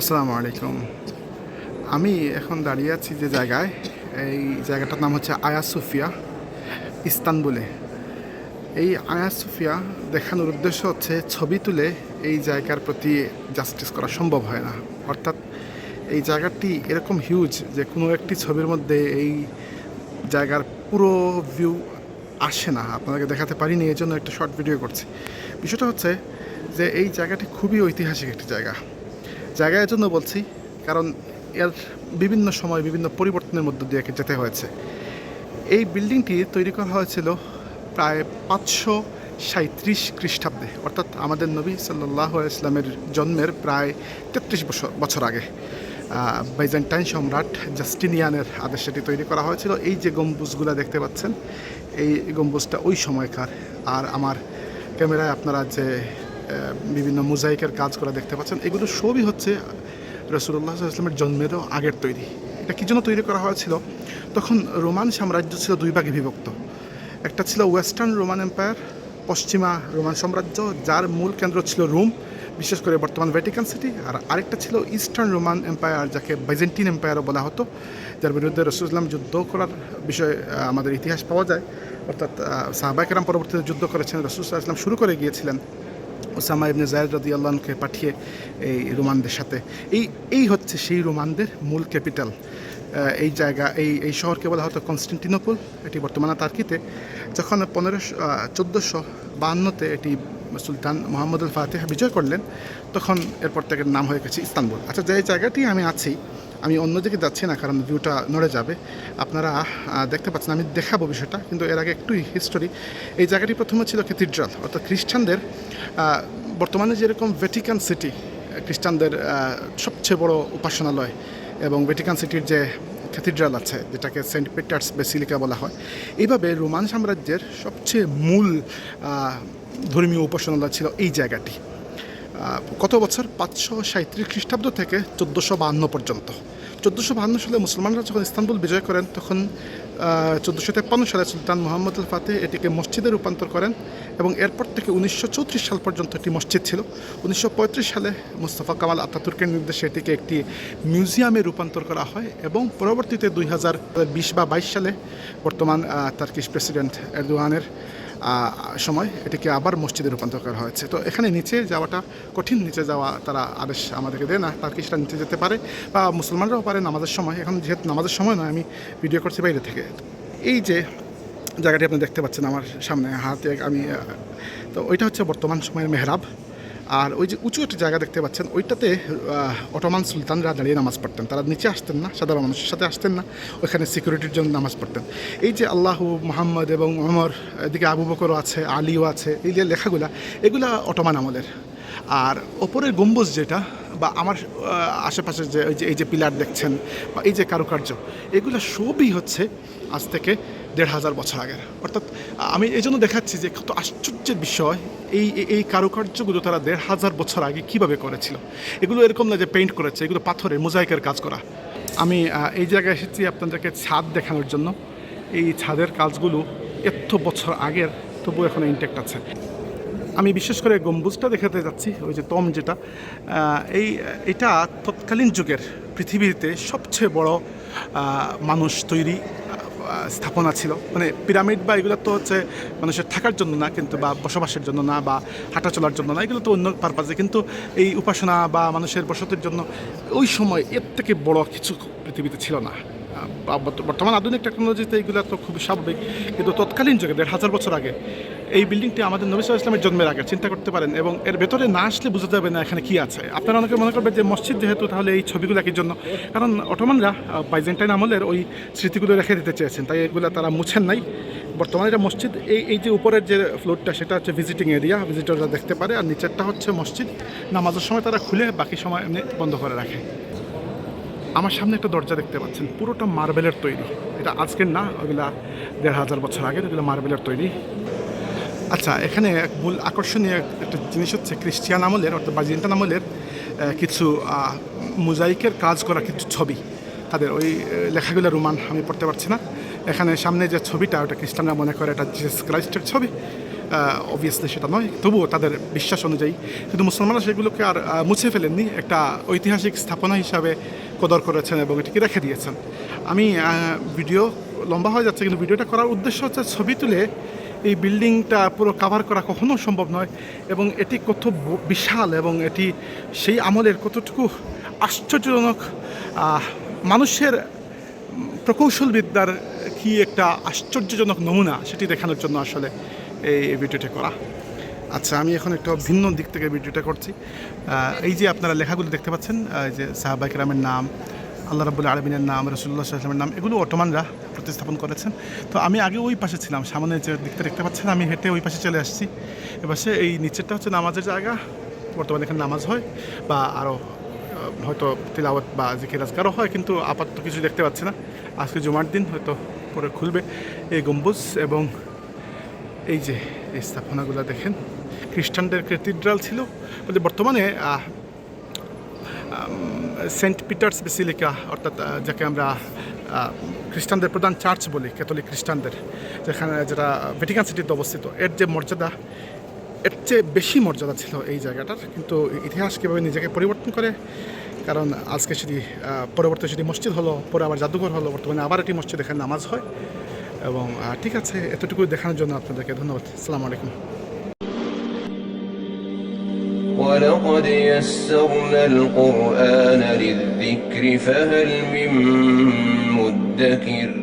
আসসালামু আলাইকুম। আমি এখন দাঁড়িয়ে আছি যে জায়গায়, এই জায়গাটার নাম হচ্ছে আয়া সুফিয়া, ইস্তানবুলে। এই আয়া সুফিয়া দেখানোর উদ্দেশ্য হচ্ছে ছবি তুলে এই জায়গার প্রতি জাস্টিস করা সম্ভব হয় না। অর্থাৎ এই জায়গাটি এরকম হিউজ যে কোনো একটি ছবির মধ্যে এই জায়গার পুরো ভিউ আসে না। আপনাদেরকে দেখাতে পারিনি এই জন্য একটা শর্ট ভিডিও করছি। বিষয়টা হচ্ছে যে এই জায়গাটি খুবই ঐতিহাসিক একটি জায়গা। জায়গার জন্য বলছি, কারণ এর বিভিন্ন সময় বিভিন্ন পরিবর্তনের মধ্য দিয়ে একে যেতে হয়েছে। এই বিল্ডিংটি তৈরি করা হয়েছিল প্রায় পাঁচশো সাঁত্রিশ খ্রিস্টাব্দে, অর্থাৎ আমাদের নবী সাল্লাহ ইসলামের জন্মের প্রায় তেত্রিশ বছর বছর আগে। বাইজেন্টাইন সম্রাট জাস্টিনিয়ানের আদেশে এটি তৈরি করা হয়েছিল। এই যে গম্বুজগুলো দেখতে পাচ্ছেন, এই গম্বুজটা ওই সময়কার। আর আমার ক্যামেরায় আপনারা যে বিভিন্ন মোজাইকের কাজ করা দেখতে পাচ্ছেন। এগুলো সবই হচ্ছে রসুল্লাহ ইসলামের জন্মেরও আগের তৈরি। এটা কী জন্য তৈরি করা হয়েছিল? তখন রোমান সাম্রাজ্য ছিল দুই ভাগে বিভক্ত। একটা ছিল ওয়েস্টার্ন রোমান এম্পায়ার, পশ্চিমা রোমান সাম্রাজ্য, যার মূল কেন্দ্র ছিল রোম, বিশেষ করে বর্তমান ভ্যাটিকান সিটি। আর আরেকটা ছিল ইস্টার্ন রোমান এম্পায়ার, যাকে বাইজেন্টিন এম্পায়ারও বলা হতো, যার বিরুদ্ধে রসুলাম যুদ্ধ করার বিষয়ে আমাদের ইতিহাস পাওয়া যায়। অর্থাৎ সাহবাকেরাম পরবর্তীতে যুদ্ধ করেছেন। রসুল ইসলাম শুরু করে গিয়েছিলেন। ওসামা ইবনে জায়দ রদি আল্লাহকে পাঠিয়ে এই রোমানদের সাথে। এই এই হচ্ছে সেই রোমানদের মূল ক্যাপিটাল। এই জায়গা, এই এই শহরকে বলা হতো কনস্টান্টিনোপল। এটি বর্তমানে তার্কিতে। যখন পনেরোশো চোদ্দোশো বাহান্নতে এটি সুলতান মোহাম্মদ আল ফাতেহ বিজয় করলেন, তখন এরপর থেকে নাম হয়ে গেছে ইস্তানবুল। আচ্ছা যে জায়গাটি আমি আছি আমি অন্যদিকে যাচ্ছি না, কারণ ভিউটা নড়ে যাবে। আপনারা দেখতে পাচ্ছেন, আমি দেখাবো বিষয়টা, কিন্তু এর আগে একটু হিস্টোরি এই জায়গাটি প্রথমে ছিল ক্যাথিড্রাল অর্থাৎ খ্রিস্টানদের বর্তমানে যেরকম ভ্যাটিকান সিটি খ্রিস্টানদের সবচেয়ে বড় উপাসনালয় এবং ভ্যাটিকান সিটির যে ক্যাথিড্রাল আছে, যেটাকে সেন্ট পিটার্স বেসিলিকা বলা হয়, এইভাবে রোমান সাম্রাজ্যের সবচেয়ে মূল ধর্মীয় উপাসনালয় ছিল এই জায়গাটি। কত বছর? পাঁচশো সাঁত্রিশ খ্রিস্টাব্দ থেকে চোদ্দোশো বাহান্ন পর্যন্ত। চোদ্দোশো বাহান্ন সালে মুসলমানরা যখন ইস্তানবুল বিজয় করেন, তখন চোদ্দোশো তেপ্পান্ন সালে সুলতান মোহাম্মদ আল ফাতে এটিকে মসজিদে রূপান্তর করেন এবং এরপর থেকে উনিশশো চৌত্রিশ সাল পর্যন্ত একটি মসজিদ ছিল। উনিশশো পঁয়ত্রিশ সালে মুস্তফা কামাল আতাতুর্কের নির্দেশে এটিকে একটি মিউজিয়ামে রূপান্তর করা হয় এবং পরবর্তীতে দুই হাজার বিশ বা বাইশ সালে বর্তমান তার্কিশ প্রেসিডেন্ট এরদোয়ানের সময় এটিকে আবার মসজিদে রূপান্তর করা হয়েছে। তো এখানে নিচে যাওয়াটা কঠিন, নিচে যাওয়া তারা আদেশ আমাদেরকে দেয় না, তার কিছুটা নিচে যেতে পারে বা মুসলমানরাও পারে নামাজের সময়। এখন যেহেতু নামাজের সময় নয়, আমি ভিডিও করছি বাইরে থেকে। এই যে জায়গাটি আপনি দেখতে পাচ্ছেন আমার সামনে, হাতে আমি তো ওইটা হচ্ছে বর্তমান সময়ের মেহরাব। আর ওই যে উঁচু একটা জায়গা দেখতে পাচ্ছেন, ওইটাতে অটোমান সুলতানরা দাঁড়িয়ে নামাজ পড়তেন। তারা নিচে আসতেন না, সাধারণ মানুষের সাথে আসতেন না, ওইখানে সিকিউরিটির জন্য নামাজ পড়তেন। এই যে আল্লাহ মোহাম্মদ এবং আমার এদিকে আবু বকরও আছে, আলীও আছে, এই যে লেখাগুলা, এগুলা অটোমান আমলের। আর ওপরের গম্বুজ যেটা, বা আমার আশেপাশে যে এই যে এই যে পিলার দেখছেন, বা এই যে কারুকার্য, এগুলো সবই হচ্ছে আজ থেকে দেড় হাজার বছর আগের। অর্থাৎ, আমি এই জন্য দেখাচ্ছি যে কত আশ্চর্যের বিষয় এই, এই- এই কারুকার্যগুলো তারা দেড় হাজার বছর আগে কীভাবে করেছিল। এগুলো এরকম না যে পেইন্ট করেছে, এগুলো পাথরের মোজাইকের কাজ করা। আমি এই জায়গায় এসেছি আপনাদেরকে ছাদ দেখানোর জন্য। এই ছাদের কাজগুলো এত বছর আগের তবু এখন ইনটেক্ট আছে। আমি বিশেষ করে গম্বুজটা দেখাতে যাচ্ছি, ওই যে তম যেটা। এই, এটা তৎকালীন যুগের পৃথিবীতে সবচেয়ে বড় মানুষ তৈরি স্থাপনা ছিল। মানে পিরামিড বা এগুলো তো হচ্ছে মানুষের থাকার জন্য না, কিন্তু বা বসবাসের জন্য না, বা হাঁটা চলার জন্য না, এগুলো তো অন্য পারপাজে কিন্তু এই উপাসনা বা মানুষের বসতির জন্য ওই সময় এর থেকে বড় কিছু পৃথিবীতে ছিল না। বর্তমান আধুনিক টেকনোলজিতে এগুলো তো খুবই স্বাভাবিক। কিন্তু তৎকালীন যুগে, দেড় হাজার বছর আগে এই বিল্ডিংটি আমাদের নবী ইসলামের জন্মের আগে চিন্তা করতে পারেন, এবং এর ভেতরে না আসলে বোঝা যাবে না এখানে কি আছে। আপনারা অনেকে মনে করবেন যে মসজিদ যেহেতু, তাহলে এই ছবিগুলো একই জন্য। কারণ অটোমানরা বাইজেন্টাইন আমলের ওই স্মৃতিগুলো রেখে দিতে চেয়েছেন, তাই এগুলো তারা মুছেন নাই। বর্তমানে এটা মসজিদ, এই এই যে উপরের যে ফ্লোরটা সেটা হচ্ছে ভিজিটিং এরিয়া ভিজিটররা দেখতে পারে, আর নিচেরটা হচ্ছে মসজিদ। নামাজের সময় তারা খুলে, বাকি সময় এমনি বন্ধ করে রাখে। আমার সামনে একটা দরজা দেখতে পাচ্ছেন, পুরোটা মার্বেলের তৈরি। এটা আজকের না, ওগুলা দেড় হাজার বছর আগের ওগুলো মার্বেলের তৈরি। আচ্ছা এখানে এক মূল আকর্ষণীয় একটা জিনিস হচ্ছে ক্রিশ্চিয়ান আমলের অর্থাৎ বাজিন্টান আমলের কিছু মোজাইকের কাজ করা কিছু ছবি। তাদের ওই লেখাগুলো রোমান, আমি পড়তে পারছি না। এখানে সামনে যে ছবিটা ওটা খ্রিস্টানরা মনে করে এটা জিসাস ক্রাইস্টের ছবি। অবভিয়াসলি সেটা নয়, তবুও তাদের বিশ্বাস অনুযায়ী। কিন্তু মুসলমানরা সেগুলোকে আর মুছে ফেলেননি। একটা ঐতিহাসিক স্থাপনা হিসাবে কদর করেছেন এবং এটিকে রেখে দিয়েছেন। আমি ভিডিও লম্বা হয়ে যাচ্ছে, কিন্তু ভিডিওটা করার উদ্দেশ্য হচ্ছে ছবি তুলে এই বিল্ডিংটা পুরো কাভার করা কখনো সম্ভব নয় এবং এটি কত বিশাল এবং এটি সেই আমলের কতটুকু আশ্চর্যজনক মানুষের প্রকৌশলবিদ্যার কি একটা আশ্চর্যজনক নমুনা সেটি দেখানোর জন্য আসলে এই ভিডিওটা করা। আচ্ছা আমি এখন একটা ভিন্ন দিক থেকে ভিডিওটা করছি। এই যে আপনারা লেখাগুলো দেখতে পাচ্ছেন যে সাহাবাইক রামের নাম আল্লাহ রাবুল আলমিনের নাম রসুল্লাহ সাল্লামের নাম, এগুলো অটোমানরা প্রতিস্থাপন করেছেন। তো আমি আগে ওই পাশে ছিলাম, সামনে যে দিকটা দেখতে পাচ্ছেন, আমি হেঁটে ওই পাশে চলে আসছি। এপাশে এই নিচেরটা হচ্ছে নামাজের জায়গা, বর্তমানে এখানে নামাজ হয়, বা আরও হয়তো তিলাওয়াত বা জিকির আজকারও হয়, কিন্তু আপাতত কিছু দেখতে পাচ্ছি না। আজকে জুমার দিন, হয়তো পরে খুলবে। এই গম্বুজ এবং এই যে এই স্থাপনাগুলো দেখেন, খ্রিস্টানদের ক্যাথিড্রাল ছিল। বর্তমানে সেন্ট পিটার্স বেসিলিকা, অর্থাৎ যাকে আমরা খ্রিস্টানদের প্রধান চার্চ বলি, ক্যাথলিক খ্রিস্টানদের, যেখানে, যেটা ভ্যাটিকান সিটিতে অবস্থিত। এর যে মর্যাদা, এর চেয়ে বেশি মর্যাদা ছিল এই জায়গাটার, কিন্তু ইতিহাস কীভাবে নিজেকে পরিবর্তন করে, কারণ আজকে সেটি পরবর্তী সেটি মসজিদ হলো, পরে আবার জাদুঘর হলো, বর্তমানে আবার একটি মসজিদ এখানে নামাজ হয়। এবং ঠিক আছে এতটুকু দেখানোর জন্য আপনাদেরকে ধন্যবাদ। আসসালামু আলাইকুম। ولقد يسرنا القرآن للذكر فهل من مدكر؟